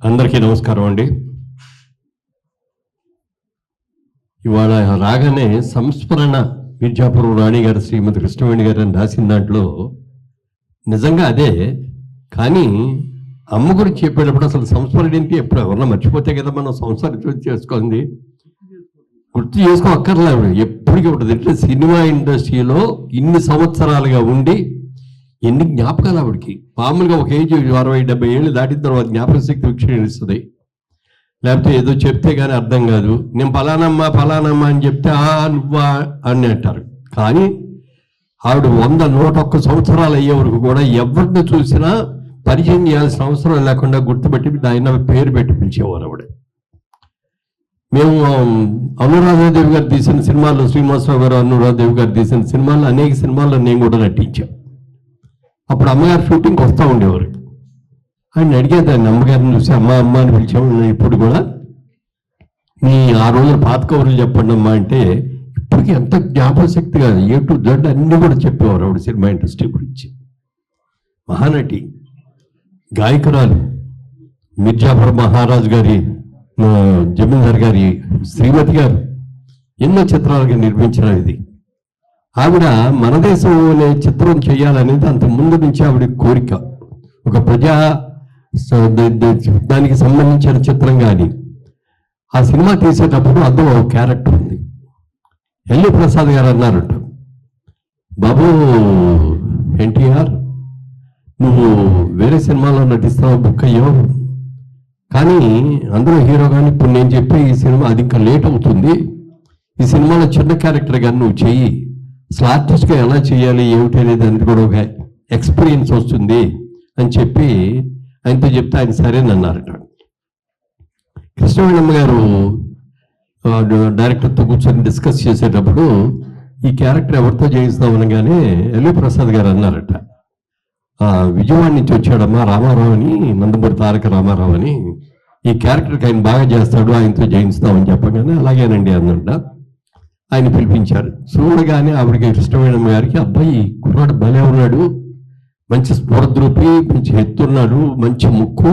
అందరికీ నమస్కారం అండి. ఇవాళ రాగానే సంస్మరణ మిర్జాపురం రాణి గారు శ్రీమతి కృష్ణవేణి గారు అని రాసిన దాంట్లో నిజంగా అదే కానీ అమ్మ గురించి చెప్పేటప్పుడు అసలు సంస్మరణ ఏంటి ఎప్పుడు ఎవరన్నా మర్చిపోతే కదా మనం సంస్మరణ చేసుకోండి. గుర్తు చేసుకో అక్కర్లేదు ఎప్పటికీ ఉంటుంది అంటే సినిమా ఇండస్ట్రీలో ఇన్ని సంవత్సరాలుగా ఉండి ఎన్ని జ్ఞాపకాలు ఆవిడకి? మామూలుగా ఒక ఏజ్ అరవై డెబ్బై ఏళ్ళు దాటిన తర్వాత జ్ఞాపక శక్తి విక్షీణిస్తుంది. లేకపోతే ఏదో చెప్తే కానీ అర్థం కాదు. నేను ఫలానమ్మా ఫలానమ్మా అని చెప్తే ఆ నువ్వా అని అంటారు. కానీ ఆవిడ వంద నూట ఒక్క సంవత్సరాలు అయ్యే వరకు కూడా ఎవరిని చూసినా పరిచయం చేయాల్సిన అవసరం లేకుండా గుర్తుపెట్టి ఆయన పేరు పెట్టి పిలిచేవారు ఆవిడ. మేము అనురాధాదేవి గారు తీసిన సినిమాల్లో శ్రీనివాసరావు గారు అనురాధాదేవి గారు తీసిన సినిమాల్లో అనేక సినిమాల్లో నేను కూడా నటించాను. అప్పుడు అమ్మగారు షూటింగ్కి వస్తూ ఉండేవారు. ఆయన అడిగేదాన్ని అమ్మగారిని చూసి అమ్మ అమ్మ అని పిలిచేవాళ్ళు ఇప్పుడు కూడా మీ ఆ రోజుల పాత కౌరులు చెప్పండి అమ్మా అంటే ఇప్పటికీ ఎంత జ్ఞాపశక్తి కాదు. ఏ టు జడ్ అన్నీ కూడా చెప్పేవారు ఆవిడ సినిమా ఇండస్ట్రీ గురించి. మహానటి గాయకురాలు మిర్జాఫర్ మహారాజ్ గారి జమీందార్ గారి శ్రీమతి గారు ఎన్నో చిత్రాలుగా నిర్మించిన ఇది ఆవిడ మన దేశం అనే చిత్రం చేయాలనేది అంత ముందు నుంచి ఆవిడ కోరిక. ఒక ప్రజా దానికి సంబంధించిన చిత్రం కానీ ఆ సినిమా తీసేటప్పుడు అందులో ఒక క్యారెక్టర్ ఉంది. ఎల్లి ప్రసాద్ గారు అన్నారట బాబు ఎన్టీఆర్ నువ్వు వేరే సినిమాలో నటిస్తావు బుక్ అయ్యావు కానీ అందులో హీరో కానీ ఇప్పుడు నేను చెప్పే ఈ సినిమా అది ఇంకా లేట్ అవుతుంది. ఈ సినిమాలో చిన్న క్యారెక్టర్ కానీ నువ్వు చెయ్యి. అసలు ఎలా చేయాలి ఏమిటి అనేది దానికి కూడా ఒక ఎక్స్పీరియన్స్ వస్తుంది అని చెప్పి ఆయనతో చెప్తే ఆయన సరేనన్నారట కృష్ణవేణమ్మ గారు డైరెక్టర్తో కూర్చొని డిస్కస్ చేసేటప్పుడు ఈ క్యారెక్టర్ ఎవరితో చేయిస్తాం అనగానే ఎల్లు ప్రసాద్ గారు అన్నారట. విజయవాడ నుంచి వచ్చాడమ్మా రామారావు అని నందమూరి తారక రామారావు అని. ఈ క్యారెక్టర్కి ఆయన బాగా చేస్తాడు ఆయనతో జయించుతామని చెప్పగానే అలాగేనండి అన్నట ఆయన పిలిపించారు. చూడగానే ఆవిడకి ఇష్టమైన గారికి అబ్బాయి కుర్రాడు భలే ఉన్నాడు. మంచి స్ఫూర్ద్రూపి మంచి ఎత్తున్నాడు మంచి ముక్కు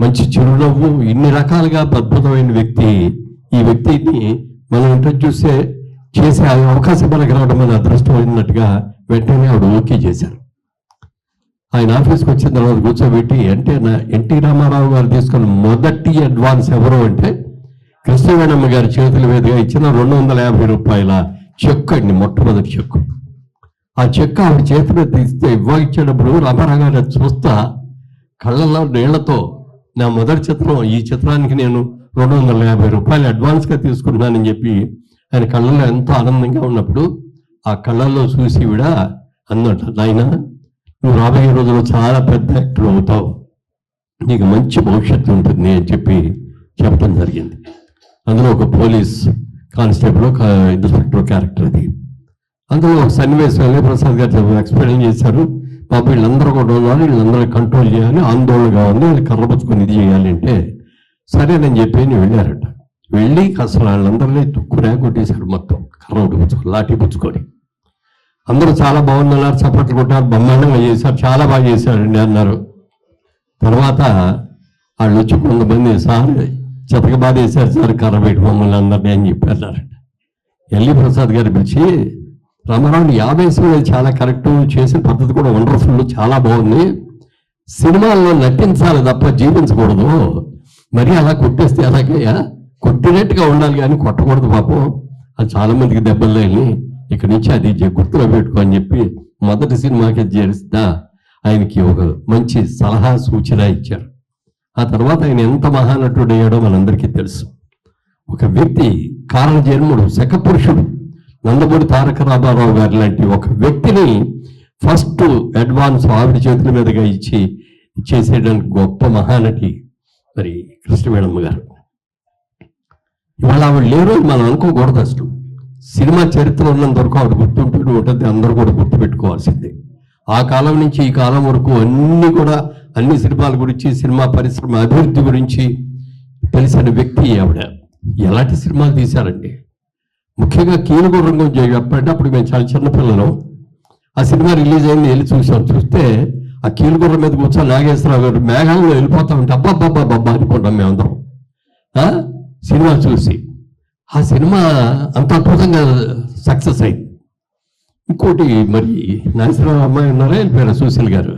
మంచి చిరునవ్వు ఇన్ని రకాలుగా అద్భుతమైన వ్యక్తి. ఈ వ్యక్తిని మనం ఇంట్రడ్యూస్ చేసే అవకాశం మనకు రావడం మన అదృష్టం అయినట్టుగా వెంటనే ఆవిడ ఓకే చేశారు. ఆయన ఆఫీస్కి వచ్చిన తర్వాత కూర్చోబెట్టి అంటే నా ఎన్టీ రామారావు గారు తీసుకున్న మొదటి అడ్వాన్స్ ఎవరు అంటే కృష్ణవేణమ్మ గారి చేతుల మీదుగా ఇచ్చిన రెండు వందల యాభై రూపాయల చెక్కు అండి మొట్టమొదటి చెక్కు. ఆ చెక్కు ఆవిడ చేతి మీద తీస్తే ఇవ్వ ఇచ్చేటప్పుడు చూస్తా కళ్ళల్లో నీళ్ళతో నా మొదటి చిత్రం ఈ చిత్రానికి నేను రెండు వందల యాభై రూపాయలు అడ్వాన్స్గా తీసుకున్నానని చెప్పి ఆయన కళ్ళల్లో ఎంతో ఆనందంగా ఉన్నప్పుడు ఆ కళ్ళల్లో చూసి కూడా అన్నట నాయన నువ్వు రాబోయే రోజుల్లో చాలా పెద్ద యాక్టర్ అవుతావు. నీకు మంచి భవిష్యత్తు ఉంటుంది అని చెప్పి చెప్పడం జరిగింది. అందులో ఒక పోలీస్ కానిస్టేబుల్ ఒక ఇన్స్పెక్టర్ క్యారెక్టర్ అది. అందులో ఒక సన్నివేశం ప్రసాద్ గారు ఎక్స్ప్లెయిన్ చేశారు? పాప వీళ్ళందరూ కూడా ఉన్నారు వీళ్ళందరూ కంట్రోల్ చేయాలి ఆందోళనగా ఉంది వీళ్ళు కర్రపుచ్చుకొని ఇది చేయాలి అంటే సరేనని చెప్పి నేను వెళ్ళారట. వెళ్ళి అసలు వాళ్ళందరినీ తుక్కు కొట్టేశారు మొత్తం కర్ర ఒకటి పుచ్చుకొని లాఠీ పుచ్చుకొని. అందరూ చాలా బాగున్నారు చప్పట్లు కొట్టారు బ్రహ్మాండంగా చేశారు చాలా బాగా చేశారండి అన్నారు. తర్వాత వాళ్ళు వచ్చి కొంతమంది సార్ చెతక బాధేశారు సార్ కర్ర మమ్మల్ని అందరినీ అని చెప్పి ఎల్లి ప్రసాద్ గారు పిలిచి రామారావు యాభై చాలా కరెక్ట్ చేసిన పద్ధతి కూడా వండర్ఫుల్ చాలా బాగుంది. సినిమాల్లో నటించాలి తప్ప జీవించకూడదు. మరి అలా కొట్టేస్తే అలాగే కొట్టినట్టుగా ఉండాలి కానీ కొట్టకూడదు పాపం. అది చాలామందికి దెబ్బలు లేని ఇక్కడి నుంచి అది గుర్తులో పెట్టుకో అని చెప్పి మొదటి సినిమాకి చేరిస్తా ఆయనకి ఒక మంచి సలహా సూచన ఇచ్చారు. ఆ తర్వాత ఆయన ఎంత మహానటుడు అయ్యాడో మనందరికీ తెలుసు. ఒక వ్యక్తి కారణజన్ముడు శకపురుషుడు నందమూరి తారక రామారావు గారి లాంటి ఒక వ్యక్తిని ఫస్ట్ అడ్వాన్స్ ఆవిడ చేతుల మీదుగా ఇచ్చి ఇచ్చేసేయడానికి గొప్ప మహానటి మరి కృష్ణవేణమ్మ గారు. ఇవాళ ఆవిడ లేరు మనం అనుకోకూడదు అసలు. సినిమా చరిత్ర ఉన్నంత వరకు ఆవిడ గుర్తుంటూనే ఉంటుంది అందరూ కూడా గుర్తుపెట్టుకోవాల్సిందే. ఆ కాలం నుంచి ఈ కాలం వరకు అన్ని కూడా అన్ని సినిమాల గురించి సినిమా పరిశ్రమ అభివృద్ధి గురించి తెలిసిన వ్యక్తి ఆవిడ. ఎలాంటి సినిమాలు తీశారండి? ముఖ్యంగా కీలుగుర్రం గురించి చెప్పంటే అప్పుడు మేము చాలా చిన్నపిల్లలు ఆ సినిమా రిలీజ్ అయింది వెళ్ళి చూసాం చూస్తే ఆ కీలుగుర్రం మీద కూర్చొని నాగేశ్వరరావు గారు మేఘాల్లో వెళ్ళిపోతా ఉంటే అబ్బాబ్బాబ్బా అనుకుంటాం మేమందరం. సినిమా చూసి. ఆ సినిమా అంత అద్భుతంగా సక్సెస్ అయింది. ఇంకోటి మరి నాసిరావు అమ్మాయి ఉన్నారా? వెళ్ళిపోయారా సుశీల్ గారు?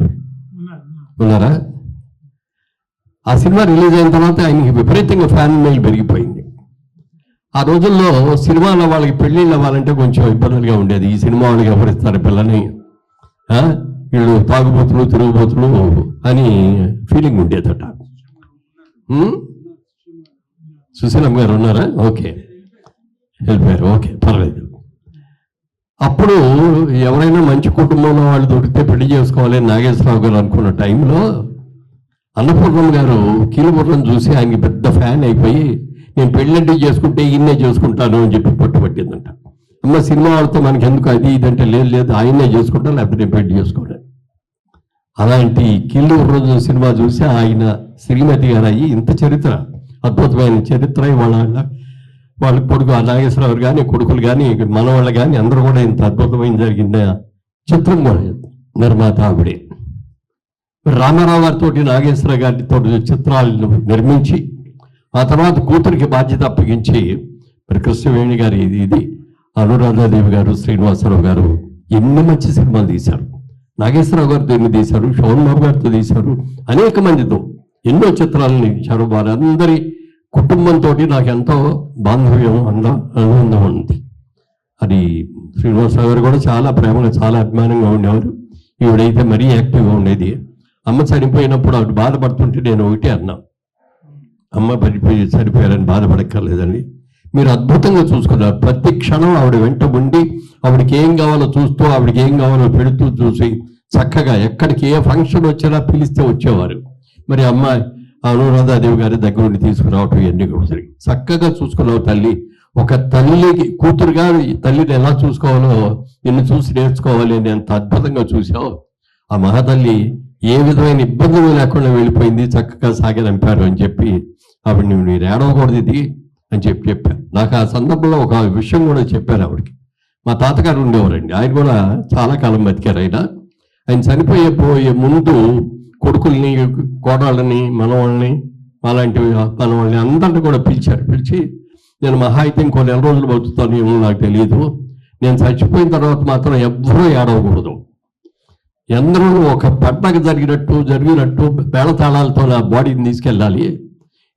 ఉన్నారా? ఆ సినిమా రిలీజ్ అయిన తర్వాత ఆయనకి విపరీతంగా ఫ్యాన్ మెయిల్ పెరిగిపోయింది. ఆ రోజుల్లో సినిమాలో వాళ్ళకి పెళ్ళిళ్ళు అవ్వాలంటే కొంచెం ఇబ్బందులుగా ఉండేది. ఈ సినిమా వాళ్ళకి ఎవరిస్తారు పిల్లని? వీళ్ళు తాగుబోతులు తిరుగుబోతులు అని ఫీలింగ్ ఉండేదట. సుశీలమ్మ గారు ఉన్నారా? ఓకే. వెళ్ళిపోయారు ఓకే పర్లేదు అప్పుడు ఎవరైనా మంచి కుటుంబంలో వాళ్ళు దొరికితే పెళ్ళి చేసుకోవాలి నాగేశ్వరరావు గారు అనుకున్న టైంలో అన్నపూర్ణం గారు కీలుబుర్రం చూసి ఆయనకి పెద్ద ఫ్యాన్ అయిపోయి నేను పెళ్ళంటే చేసుకుంటే ఈయన్నే చేసుకుంటాను అని చెప్పి పట్టుబట్టిందంట అమ్మ సినిమా వాళ్ళతో మనకి ఎందుకు అది ఇదంటే లేదు లేదు ఆయన్నే చేసుకుంటా లేకపోతే నేను పెళ్ళి చేసుకోలేదు అలాంటి కీలుబుర్రం సినిమా చూసి ఆయన శ్రీమతి గారు అయ్యి ఇంత చరిత్ర అద్భుతమైన చరిత్ర వాళ్ళ వాళ్ళ కొడుకు నాగేశ్వరరావు కానీ కొడుకులు కానీ మనవాళ్ళు కానీ అందరూ కూడా ఇంత అద్భుతమైన జరిగిన చిత్రం కూడా నిర్మాత ఆవిడే. రామారావు గారితో నాగేశ్వర గారితో చిత్రాలను నిర్మించి ఆ తర్వాత కూతురికి బాధ్యత అప్పగించి మరి కృష్ణవేణి గారి ఇది ఇది అనురాధాదేవి గారు శ్రీనివాసరావు గారు ఎన్ని మంచి సినిమాలు తీశారు. నాగేశ్వరరావు గారితో ఎన్ని తీశారు? శోభన్ బాబు గారితో తీశారు. అనేక మందితో ఎన్నో చిత్రాలను ఇచ్చారు వారందరి కుటుంబంతో నాకు ఎంతో బాంధవ్యం అంద అనుబంధం ఉంది. అది శ్రీనివాసరావు గారు కూడా చాలా ప్రేమగా చాలా అభిమానంగా ఉండేవారు. ఈవిడైతే మరీ యాక్టివ్గా ఉండేది. అమ్మ చనిపోయినప్పుడు ఆవిడ బాధపడుతుంటే నేను ఒకటే అన్నా. అమ్మ పడిపోయి చనిపోయారని బాధపడక్కర్లేదండి. మీరు అద్భుతంగా చూసుకున్నారు. ప్రతి క్షణం ఆవిడ వెంట ఉండి ఆవిడకి ఏం కావాలో చూస్తూ ఆవిడకి ఏం కావాలో పెడుతూ చూసి చక్కగా ఎక్కడికి ఏ ఫంక్షన్ వచ్చినా పిలిస్తే వచ్చేవారు. మరి అమ్మ అనురాధాదేవి గారి దగ్గర నుండి తీసుకురావటం ఇవన్నీ కూడా జరిగింది. చక్కగా చూసుకున్నావు తల్లి. ఒక తల్లికి కూతురుగా ఈ తల్లిని ఎలా చూసుకోవాలో నిన్ను చూసి నేర్చుకోవాలి అని ఎంత అద్భుతంగా చూసావు ఆ మహాతల్లి ఏ విధమైన ఇబ్బందులు లేకుండా వెళ్ళిపోయింది చక్కగా సాగనంపారు అని చెప్పి ఆవిడ నువ్వు మీరు ఏడవకూడదు ఇది అని చెప్పి చెప్పాను నాకు ఆ సందర్భంలో ఒక విషయం కూడా చెప్పారు ఆవిడకి. మా తాతగారు ఉండేవారండి. ఆయన కూడా చాలా కాలం బతికారు ఆయన. ఆయన చనిపోయే పోయే ముందు కొడుకుల్ని కోడళ్ళని మనవాళ్ళని అలాంటి మనవాళ్ళని అందరిని కూడా పిలిచారు. పిలిచి నేను మహా అయితే ఇంకో నెల రోజులు బతుకుతాను ఏమో నాకు తెలియదు నేను చచ్చిపోయిన తర్వాత మాత్రం ఎవ్వరూ ఏడవకూడదు. ఎందరూ ఒక పండగ జరిగినట్టు జరిగినట్టు పేళతాళాలతో నా బాడీని తీసుకెళ్ళాలి.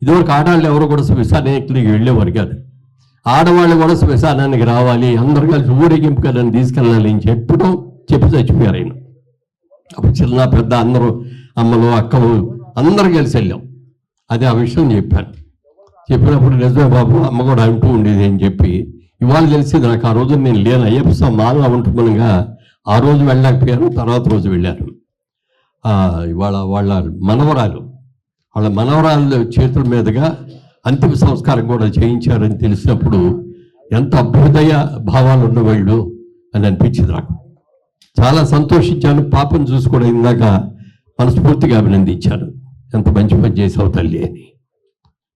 ఇదివరకు ఆడవాళ్ళు ఎవరు కూడా శ్మశానానికి వెళ్ళేవారు కాదు. ఆడవాళ్ళు కూడా శ్మశానానికి రావాలి. అందరూ కలిసి ఊరేగింపుగా నన్ను తీసుకెళ్ళాలి అని చెప్పడం చెప్పి చచ్చిపోయారు ఆయన అప్పుడు చిన్న పెద్ద అందరూ అమ్మలు అక్కలు అందరూ కలిసి వెళ్ళాం. అదే ఆ విషయం చెప్పాను. చెప్పినప్పుడు నిజమే బాబు అమ్మ కూడా అంటూ ఉండేది అని చెప్పి ఇవాళ తెలిసింది నాకు ఆ రోజు నేను లేను. అయ్యప్ప స్వామి మాల ఉంటుందనగా ఆ రోజు వెళ్ళలేకపోయాను తర్వాత రోజు వెళ్ళాను. ఇవాళ వాళ్ళ మనవరాలు వాళ్ళ మనవరాలు చేతుల మీదుగా అంతిమ సంస్కారం కూడా చేయించారని తెలిసినప్పుడు ఎంత అభ్యుదయ భావాలు ఉన్న వాళ్ళు అని అనిపించింది నాకు. చాలా సంతోషించాను. పాపను చూసుకోవడం ఇందాక మనస్ఫూర్తిగా అభినందించాను ఎంత మంచి పని చేసావు తల్లి అని.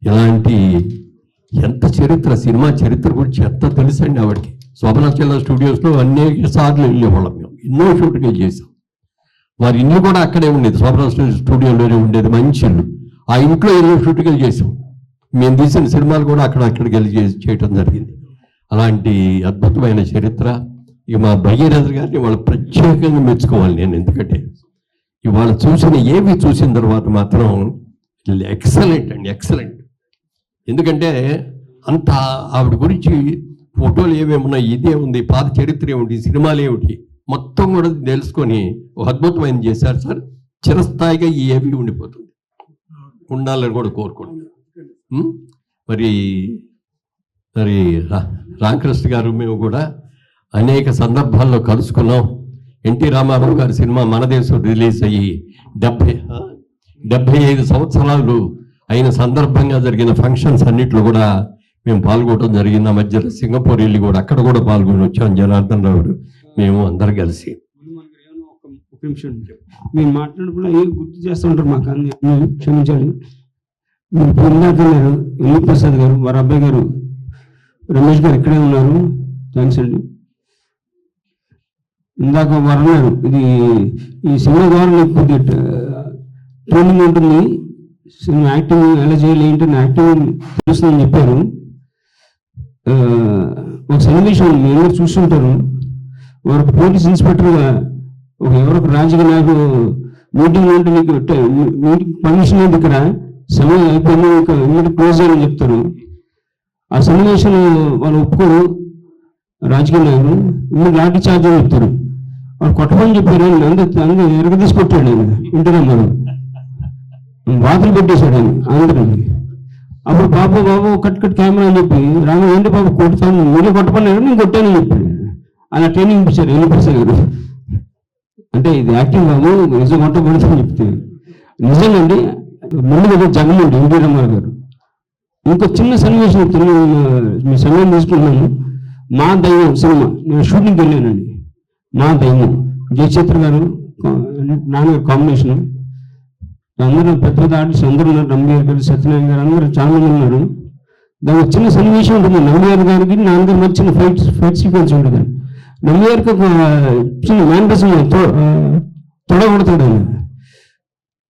ఇలాంటి ఎంత చరిత్ర సినిమా చరిత్ర గురించి ఎంత తెలుసండి ఆవిడకి. శోభనాచల స్టూడియోస్లో అనేక సార్లు వెళ్ళేవాళ్ళం మేము. ఎన్నో షూటింగ్లు చేసాం వారి ఇల్లు కూడా అక్కడే ఉండేది. శోభనా స్టూడియోలోనే ఉండేది మంచి ఇల్లు. ఆ ఇంట్లో ఎన్నో షూటింగ్లు చేసాం మేము తీసిన సినిమాలు కూడా అక్కడ అక్కడికి వెళ్ళి చేసి- చేయటం జరిగింది. అలాంటి అద్భుతమైన చరిత్ర. ఇక మా భగీరథ గారిని వాళ్ళు ప్రత్యేకంగా మెచ్చుకోవాలి నేను. ఎందుకంటే ఇవాళ చూసిన ఏవి చూసిన తర్వాత మాత్రం ఎక్సలెంట్ అండి ఎక్సలెంట్ ఎందుకంటే అంత ఆవిడ గురించి ఫోటోలు ఏమేమి ఉన్నాయి ఇదే ఉంది పాత చరిత్ర ఏమిటి సినిమాలు ఏమిటి మొత్తం కూడా తెలుసుకొని అద్భుతమైన చేశారు సార్. చిరస్థాయిగా ఈ ఏవి ఉండిపోతుంది. ఉండాలని కూడా కోరుకుంటున్నాను. మరి మరి రా- రామకృష్ణ గారు మేము కూడా అనేక సందర్భాల్లో కలుసుకున్నాం. ఎన్టీ రామారావు గారి సినిమా మన దేశం రిలీజ్ అయ్యి డెబ్బై డెబ్భై డెబ్బై ఐదు సంవత్సరాలు అయిన సందర్భంగా జరిగిన ఫంక్షన్స్ అన్నిట్లో కూడా మేము పాల్గొనడం జరిగింది. ఆ మధ్యలో సింగపూర్ వెళ్ళి కూడా అక్కడ కూడా పాల్గొని వచ్చాం. జనార్దన్ రావు మేము అందరు కలిసి. మీరు మాట్లాడినప్పుడు అవి గుర్తు చేస్తుంటారు మాకు అన్ని. క్షమించాలి. మీరు గారు ఎల్లు ప్రసాద్ గారు వారి అబ్బాయి గారు రమేష్ గారు ఇక్కడే ఉన్నారు. థ్యాంక్స్ అండి. ఇందాక వారు ఇది ఈ సినిమా ద్వారా నీకు కొద్దిగా ట్రైనింగ్ ఉంటుంది. సినిమా యాక్టింగ్ ఎలా చేయాలి ఏంటని యాక్టింగ్ తెలుస్తుందని చెప్పారు. ఒక సన్నివేశం మీరు అందరూ చూస్తుంటారు వారు పోలీస్ ఇన్స్పెక్టర్గా ఒక ఎవరో ఒక రాజకీయ నాయకుడు మీటింగ్ ఉంటే నీకు మీటింగ్ పర్మిషన్ లేదు ఇక్కడ సమయం అయిపోయింది ఇంకా ఇమ్మీడియట్ క్లోజ్ చేయాలని చెప్తారు. ఆ సన్నివేశంలో వాళ్ళు ఒప్పుకోరు. రాజకీయ నాయకుడు ఇమ్మీడియట్ లాఠీ ఛార్జ్ అని చెప్తారు. వాడు కొట్టమని చెప్పారు ఆయన అందు అందరూ ఎరగదీసి కొట్టాడు ఆయన. ఇంటి రమ్మను. వాతలు పెట్టేశాడు ఆయన అందరిని అప్పుడు బాబు బాబు కట్ కట్ కెమెరా అని చెప్పి రాము ఏంటి బాబు కొడతాను? మీరు కొట్టపన్నాడు నేను కొట్టానని చెప్పాడు. అలా ట్రైనింగ్ ఇప్పించారు ఎల్లి గారు? అంటే ఇది యాక్టింగ్ బాబు నిజం కొట్టకూడదని చెప్తే నిజంగాండి ముందుగా అండి ఎన్టీ రామారావు గారు. ఇంకో చిన్న సన్నివేశం మీ సమయం తీసుకున్నాను మా దైవం సినిమా నేను షూటింగ్కి వెళ్ళానండి. నా దైవం జయచిత్ర గారు నాన్నగారు కాంబినేషన్ అందరూ పెద్ద పెద్ద ఆర్టిస్ట్ అందరూ ఉన్నారు. నంబియార్ గారు సత్యనారాయణ గారు అందరూ చాలా మంది ఉన్నారు. దానికి చిన్న సన్నివేశం ఉంటుంది. నంబియార్ గారికి నాన్నగారు మధ్య చిన్న ఫైట్ ఫైట్ సీక్వెన్స్ ఉంటుంది. నంబియార్కి ఒక చిన్న మ్యాన్రసం తొడగొడతాడు ఆయన.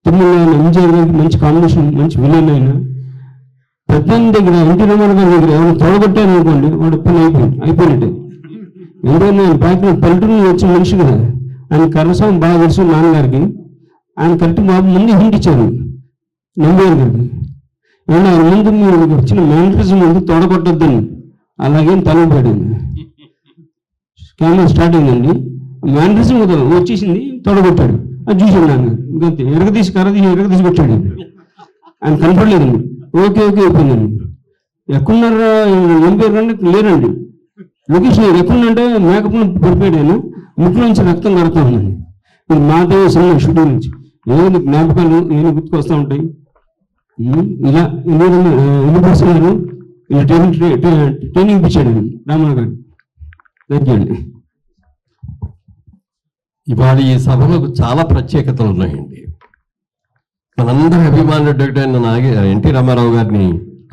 తిమ్మల ఎంజీఆర్ గారికి మంచి కాంబినేషన్ మంచి విలన్ అయిన పెద్ద దగ్గర ఎన్టీ రామారావు గారి దగ్గర ఎవరు తొడగొట్టారు అనుకోండి వాడు పని అయిపోయింది అయిపోయినట్టే. ఎందుకంటే నేను బ్యాక్ పల్లెటూరు నుంచి వచ్చిన మనిషి కదా. ఆయన కరసం బాగా తెలుసు నాన్నగారికి. ఆయన కరెక్ట్ బాబు ముందు హింట్ ఇచ్చారు. నంబర్ గారికి. ఏమన్నా ముందు మీరు వచ్చిన మేనరిజం ముందు తొడగొట్టొద్దని. అలాగే తలపడాను కెమెరా స్టార్ట్ అయిందండి. మేనరిజం వచ్చేసింది తొడగొట్టాడు. అది చూసాడు నాన్న. ఇంకంతే ఎరగదీసి కరదీసి ఎరగదీసి కొట్టాడు. ఆయన కనపడలేదండి. ఓకే ఓకే అయిపోయిందండి. ఎక్కడున్నారా? ఎంపీఆర్ రండి లేరండి. లొకేషన్ ఎక్కడుందంటే మేకప్ పడిపోయాడు ఆయన ముక్కులో నుంచి రక్తం కడుతూ ఉన్నాను ఇది మా దేవ సినిమా నుంచి. ఏమైనా జ్ఞాపకాలు ఏమైనా గుర్తుకొస్తూ ఉంటాయి? ఇలా ఎన్ని ఎన్ని పర్సెంట్ ఇలా ట్రైనింగ్ ట్రైనింగ్ ఇప్పించాడు రామణ గారు. థ్యాంక్ అండి. ఇవాళ ఈ సభలో చాలా ప్రత్యేకతలు ఉన్నాయండి. మనందరి అభిమానుడైన నాగే ఎన్టీ రామారావు గారిని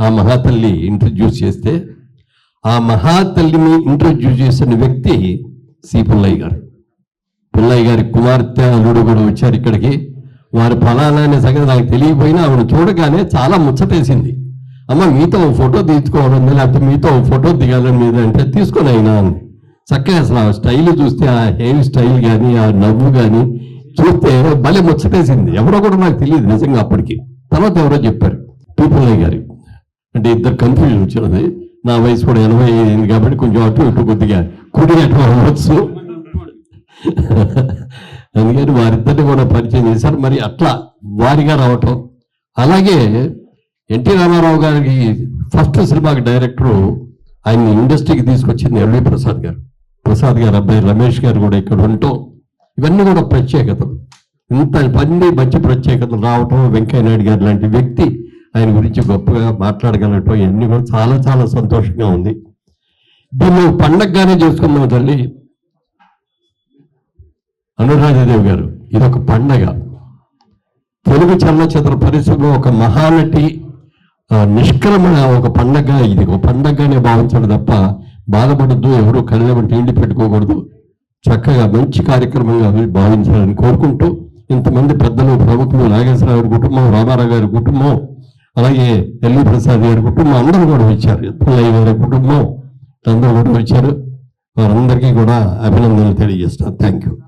ఆ మహాతల్లి ఇంట్రడ్యూస్ చేస్తే ఆ మహాతల్లిని ఇంట్రడ్యూస్ చేసిన వ్యక్తి సి. పుల్లయ్య గారు. పుల్లయ్య గారి కుమార్తె అల్లుడు కూడా వచ్చారు ఇక్కడికి. వారి ఫలానా అనే సంగతి నాకు తెలియపోయినా ఆవిడ చూడగానే చాలా ముచ్చటేసింది. అమ్మ మీతో ఒక ఫోటో తీసుకోవడం లేకపోతే మీతో ఒక ఫోటో దిగాలని మీద అంటే తీసుకొని అయినా అని. చక్కగా అసలు ఆ స్టైల్ చూస్తే ఆ హెయిర్ స్టైల్ కానీ ఆ నవ్వు కానీ చూస్తే భలే ముచ్చటేసింది. ఎవరో కూడా నాకు తెలియదు నిజంగా అప్పటికి. తర్వాత ఎవరో చెప్పారు. పీపుల్లయ్య గారి. అంటే ఇద్దరు కన్ఫ్యూజన్ వచ్చినది. నా వయసు కూడా ఎనభై అయింది కాబట్టి కొంచెం అటు ఇటు కొద్దిగా కుడి అటు అవ్వచ్చు. అందుకని వారిద్దరిని కూడా పరిచయం చేశారు. మరి అట్లా వారిగా రావటం. అలాగే ఎన్టీ రామారావు గారికి ఫస్ట్ సినిమాకి డైరెక్టరు ఆయన్ని ఇండస్ట్రీకి తీసుకొచ్చింది ఎల్వి ప్రసాద్ గారు. ప్రసాద్ గారు అబ్బాయి రమేష్ గారు కూడా ఇక్కడ ఉండటం. ఇవన్నీ కూడా ప్రత్యేకతలు. ఇంత పని మంచి ప్రత్యేకతలు రావటం వెంకయ్య నాయుడు గారు లాంటి వ్యక్తి ఆయన గురించి గొప్పగా మాట్లాడగలటం ఇవన్నీ కూడా చాలా చాలా సంతోషంగా ఉంది. దీన్ని పండగగానే చేసుకుందాం తల్లి. అనురాధాదేవి గారు ఇది ఒక పండగ. తెలుగు చలనచిత్ర పరిశ్రమలో ఒక మహానటి నిష్క్రమణ ఒక పండగ ఇది. ఒక పండగగానే భావించడం తప్ప బాధపడద్దు ఎవరు కళ్ళబట్టి ఇండి పెట్టుకోకూడదు. చక్కగా మంచి కార్యక్రమంగా అవి భావించాలని కోరుకుంటూ ఇంతమంది పెద్దలు ప్రముఖులు నాగేశ్వరరావు గారి కుటుంబం రామారావు గారి కుటుంబం అలాగే ఎల్లి ప్రసాద్ గారి కుటుంబం అందరూ కూడా వచ్చారు పుల్లయ్య గారి కుటుంబం అందరూ కూడా వచ్చారు వారందరికీ కూడా అభినందనలు తెలియజేస్తాను థ్యాంక్ యూ